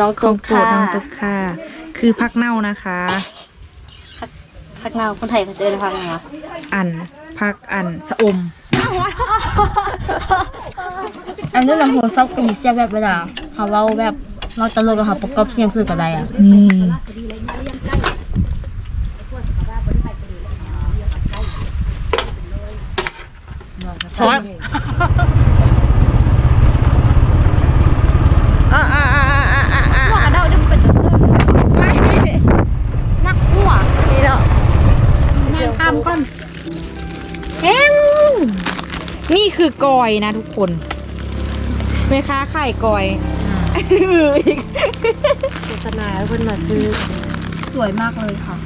น้องขตุ๊องกโปรดค่ะน้องตุ๊กค่ะ คือพักเน่านะคะ พักเราคนไทยเขาเจอในพักไหนวะอันพักอันสะอม อันนี้เราโหซับกันมีเสียแบบเวลาเขาเว้าแบบเราตลกเราประกอบเสียงสื่อกับอะไรอะนี่เพราะอ่า กอยนะทุกคนแม่ค้าขายกอยอืออีกโฆษณาเพิ่นมาซื้อสวยมากเลยค่ะ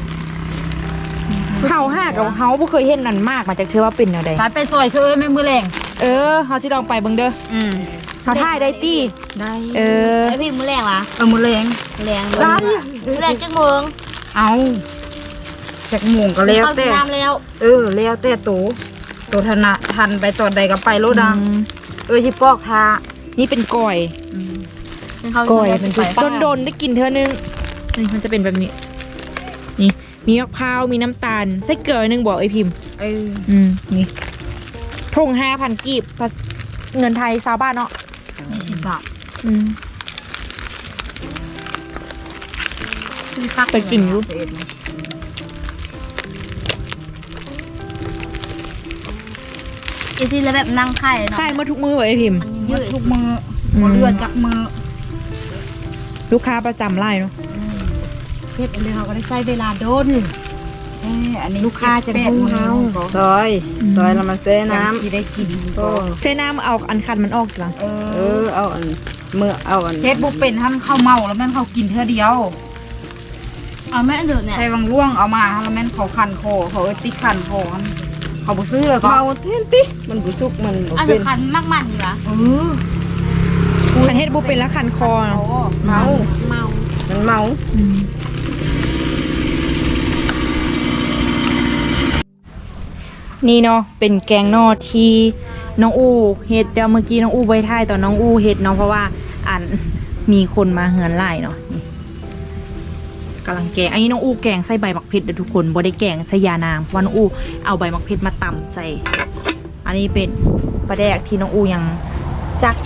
เฮาห้ากับเฮาบ่เคยเห็นนั่นมากมาจากเชื่อว่าเป็นแนวใดสายไปซอยช่วยแม่มือแรงเออเฮาสิลองไปเบิ่งเด้ออืมเฮาถ่ายได้ตี้ได้ เออไอพี่มือแรงวะเออมือแรงแรงร้านมือแรงจังเมืองเอาจากหม่วงก็แล้วเข้าแต่น้ำแล้วเออแล้วแต่ตู ตูทันนะทันไปตอนใดก็ไปโลดังอืมเออชิปอกทานี่เป็นกอยเข้าก้อยมันไปโดนโดนๆได้กินเท่านึงนี่มันจะเป็นแบบนี้ นี่ มีมะพร้าวมีน้ำตาลไส้เกลือหนึงบอกไอพิมพ์เอออืมนี่ทงห้าพันกีบภาษเงินไทยซาวบ้านเนาะยี่สิบบาทอืมไปกินอ ยู่อีซี่แล้วแบบนั่งไข่เนาะขายมาทุกมือบอกไอพิมพ์ยืดทุกมืออืมบ่เลือดจากมือ ลูกค้าประจำไล่เนาะเพชรเลยเขาก็ได้ใช้เวลาโดนเอออันนี้ลูกค้าจะดูเฮาซอยซอยแล้วมันเซ่น้น้ำที่ได้กินำก็เซน้ำเอาอันคันมันออกสิล่ะเอเอออเอาอันเมื่อเอาอันเพชรบุเป็นท่านเข้าเมาแล้วแม่นเขากินเท่าเดียวเอาแม่เดือดเนี่ยใครวังล่วงเอามาแล้วแม่นเขาคันคอเขาเอ้ยติดคันคอมัน เขาบุซื้อเลยก็เมาเท่นติมันบุสุกมันบ่อันเป็เดือนดคันมากมันอยู่วะเออคันเฮ็ดบุเป็นแล้วคันคอโอ้เนาะเมา เมามันเมาอืมนี่เนาะเป็นแกงนอที่น้องอูเฮ็ดเดี๋ยวเมื่อกี้น้องอูไว้ท่ายตอนน้องอูเฮ็ดเนาะเพราะว่าอันมีคนมาเฮือนไล่เนาะนี่ กำลังแกง อันนี้น้องอูแกงใส่ใบมักเพชรเด้อทุกคนบ่ได้แกงใส่ยานางว่าน้องอูเอาใบมักเพชรมาตำใส่ อันนี้เป็นปลาแดกที่น้องอูยังจัก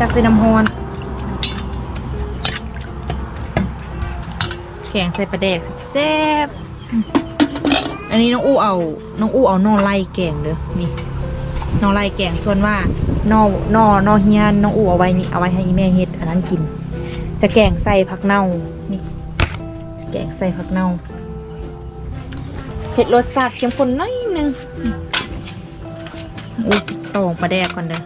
จักใส่น้ำฮอนแกงใส่ปลาแดกแซ่บอันนี้น้องอูเอา น้องอูเอานอไล่แกงเด้อนี่นอไล่แกงส่วนว่านอนอนอเฮียนน้องอูเอาไว้นี่เอาไว้ให้แม่เฮ็ดอันนั้นกิน จะแกงใส่ผักเน่านี่ แกงใส่ผักเน่าเผ็ดรสชาติเข้มข้นน้อยนึงอู้สิตองปลาแดกก่อนเด้อ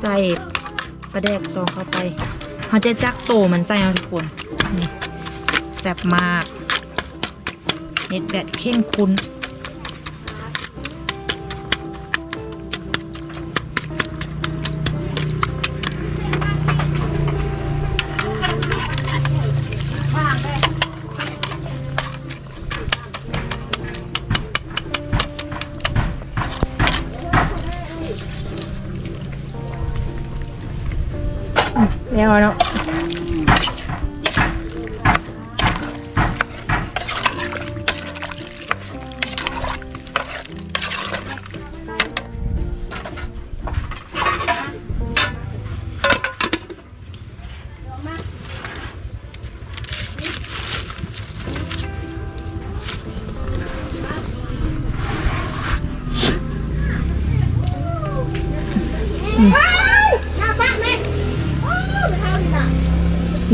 ใส่ปลาแดกตองเข้าไปเขาจะจักโตมันใส่เอาทุกคน นี่แซ่บมาก เห็ดแบบเข้มข้น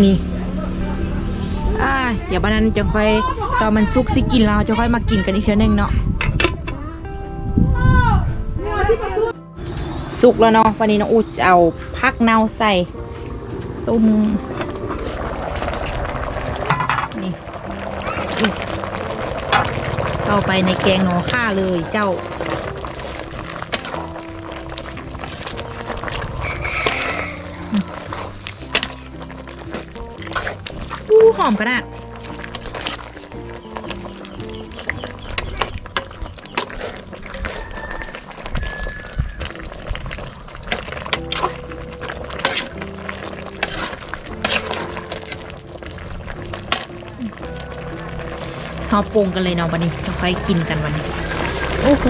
นี่อ่าเดี๋ยววันนั้นจะค่อยตอนมันซุกสิกินแล้วจะค่อยมากินกันอีกเทื่อนึงเนาะสุกแล้วเนาะวันนี้น้องอูเอาพักเน่าใส่ตุ้มนี่เข้าไปในแกงหนอข้าเลยเจ้า หอมก็ได้เอาปรุงกันเลยเนาะวันนี้จะค่อยกินกันวันนี้ โอ้โห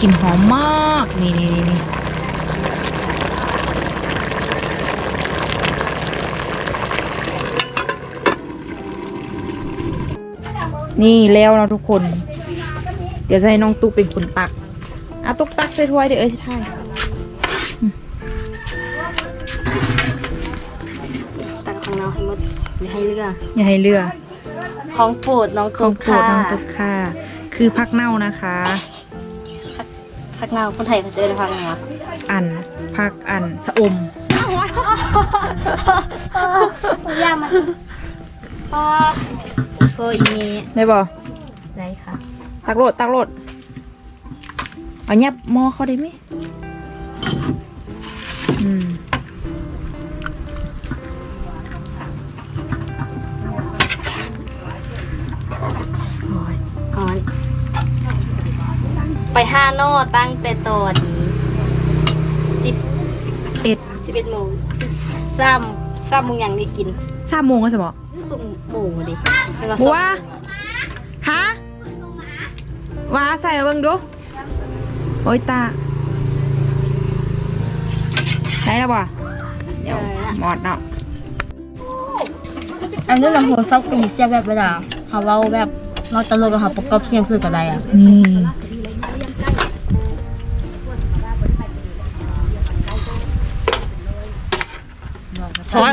กลิ่นหอมมาก นี่นี่นี่ นี่นี่แล้วเนาะทุกคน เดี๋ยวจะให้น้องตุ๊กเป็นคนตักอะตุ๊กตักใส่ถ้วยเดี๋ยวเอ้ยสิท่ายตักข้างนอกให้หมดอย่าให้เลือกอย่าให้เลือกของโปรดน้องของตุ๊กโปรดค่ะน้องตุ๊กค่ะ คือพักเน่านะคะ ผักเน่าคนไทยเขาเจอในภาคเหนืออันพักอันสะอม ย่ามันปอโคอีมีได้บ่ได้ค่ะ ตักโหลดตักโหลดเอาเนียบหม้อเขาได้ไหมอืมอ๋อนไปห้าโน่ตั้งแต่ตอนสิบเอ็ดสิบเอ็ดโมงซ้ำซ้ำมึงยังได้กินสามโมงก็จะบอกตุ้มโมงดิ เป็นว่าบัซ้ำวฮะว้าใส่มาเบิ่งดูโอ้ยตาได้แล้วบ่เดี๋ยวหมอดเนาะอันนี้ลำโพงซับกับมีเสียแบบเวลาเขาเว้าแบบเราตลกแล้วเขาประกอบเสียงสื่อกับอะไรอะนี่ถอย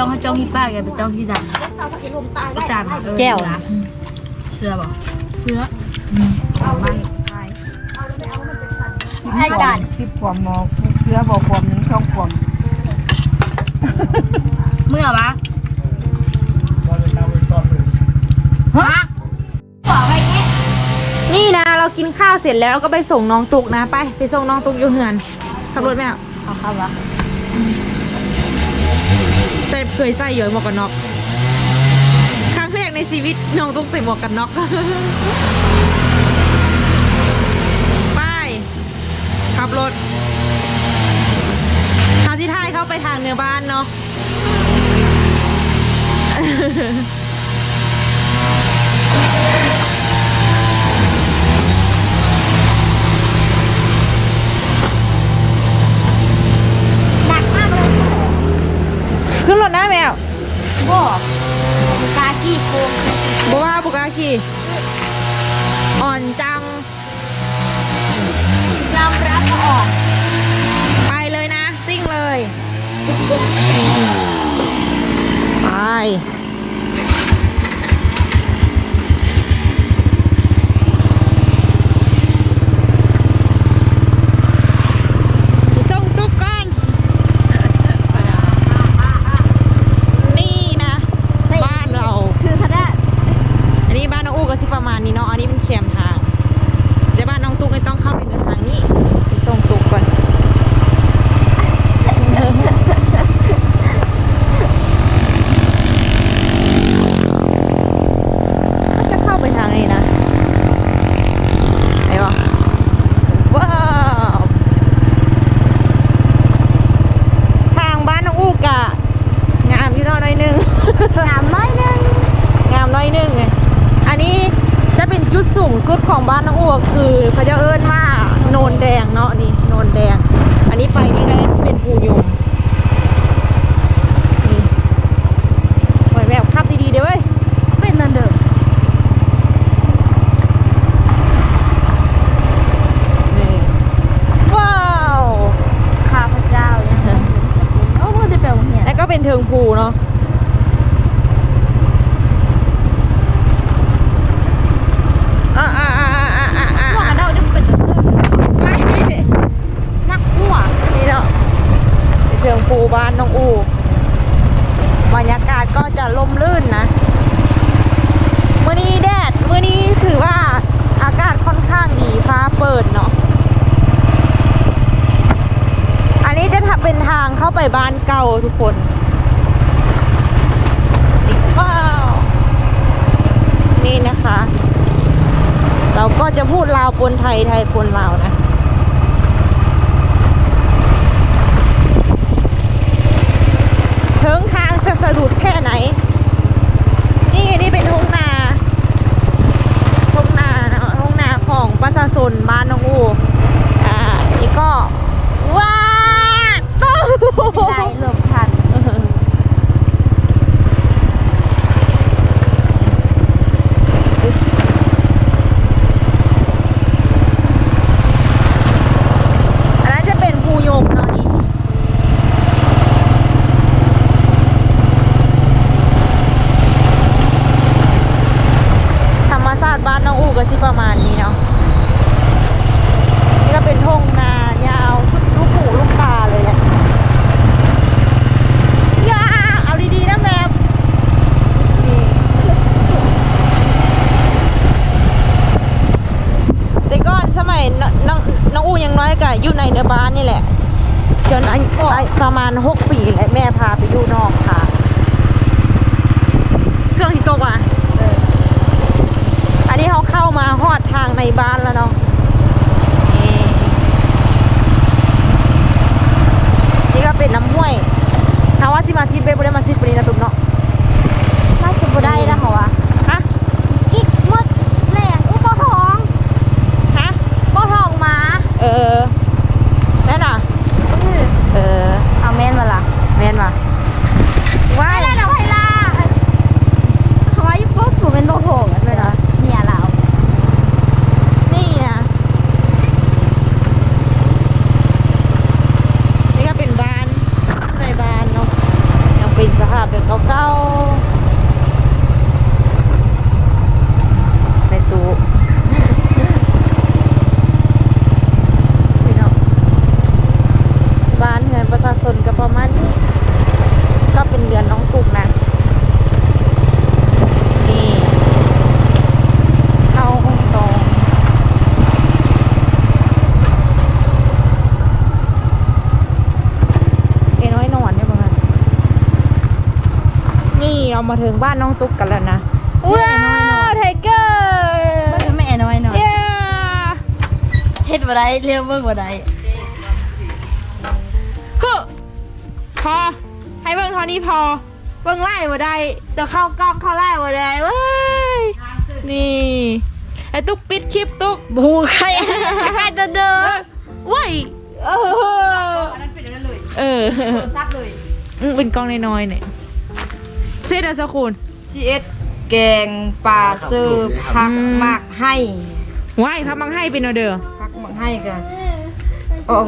จ้องให้จ้องที่ป้าแกเป็นจ้องที่ดังประจานเออแก้วเชื่อบอกเชื่อให้กันที่ความมองเชื้อบอกความหนึงช่องความเมื่อปะฮะนี่นะ เรากินข้าวเสร็จแล้วเราก็ไปส่งน้องตุกนะ ไป ไปส่งน้องตุกอยู่เหือนขับรถไหมอะเอาครับวะ แต่เคยใส่เยอะหมวกกันน็อกครั้งแรกในชีวิตน้องตุกใส่หมวกกันน็อกไปขับรถทางที่ท้ายเข้าไปทางเนื้อบ้านเนาะ อ่อนจังยอมรับว่าอ่อนไปเลยนะ ซิ่งเลย ไป จะพูดลาวปนไทยไทยปนลาวนะถึงทางจะสะดุดแค่ไหน นี่นี่เป็นทุ่งนาทุ่งนานะทุ่งนาของประชาชนบ้านน้องอูอ่านี่ก็ว้าตู้ได้หลบทัน อันนั้นจะเป็นภูยมเนาะนี่ ธรรมศาสตร์บ้านน้องอูก็สิประมาณนี้เนาะ นี่ก็เป็นทุ่งนายาวสุดลูกหูลูกตาเลยแหละอย่าเอาดีๆนะแม่นี่แต่ก่อนสมัยนน้องน้องอูยังน้อยก็อยู่ใน เนื้อบ้านนี่แหละ จนอายุอายุประมาณหกปีแหละแม่พาไปอยู่นอกค่ะ เครื่องที่ตกอะอันนี้เขาเข้ามาหอดทางในบ้านแล้วเนาะนี่นี่ก็เป็นน้ำห้วยถามว่าสิมาซิดเบบ่ได้มาซิดปนี้นะตุ๊กเนาะ น่าจะบ่ได้แล้วเหรอวะ ฮะ กิ๊กมดแหลงอุปทอง ฮะ บ่ทองหมา เออแม่นอะ เออ เอาแม่นมาล่ะ แม่นว่ะว้าย ได้แล้วไพล่าเขาว่าอยู่ปุ๊บผมเป็นโบโผล่กันเลยนะเมียเรา นี่นะนี่ก็เป็นบ้านในบ้านเนาะยังเป็นสภาพแบบเก่าๆในตู้พี่น้องบ้านเรือนประชาชนก็ประมาณนี้ ก็เป็นเรือนน้องตุกนะ นี่เข้าห้องตรง เอ้น้อยนอนเนี่ยประมาณนี่เรา มาถึงบ้านน้องตุ๊กกันแล้วนะว้าวไทเกอร์ก็แม่น้อยหน่อยเย้เฮ็ดบ่ได้เรียกเบิ่งบ่ได้ฮึพอให้เบิ่งเท่านี้พอเบิ่งไล่มาได้เดี๋ยวเข้ากล้องเข้าไล่มาได้เว้ยนี่ไอ้ตุ๊กปิดคลิปตุ๊กบูใครใครจะเดินเว้ยเอออันนั้นเป็นอย่างนั้นเลยเออโทรศัพท์เลยอืมเป็นกล้องน้อยๆเนี่ย เซดาสกุลชีเอสแกงปลาเสิร์ฟผักอืมหมักให้ว้ายพับมังให้เป็นเอาเด้อผักหมักให้กันอ๋อ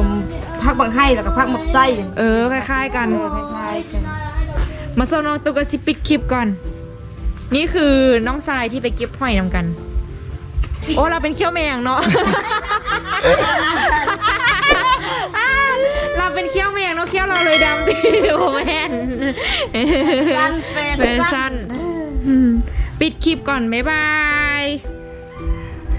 ผักหมักให้แล้วก็ผักหมักไส้เออคล้ายๆกัน เออคล้ายๆกัน มาโซนน้องตุกกะสิปิดคลิปก่อน นี่คือน้องทรายที่ไปเก็บหอยนำกัน โอ้เราเป็นเขี้ยวแมงเนาะ เราเป็นเขี้ยวแมงเนาะเขี้ยวเราเลยดำทีโอ้แม่นแฟชั่นอืมปิดคลิปก่อน บ๊ายบาย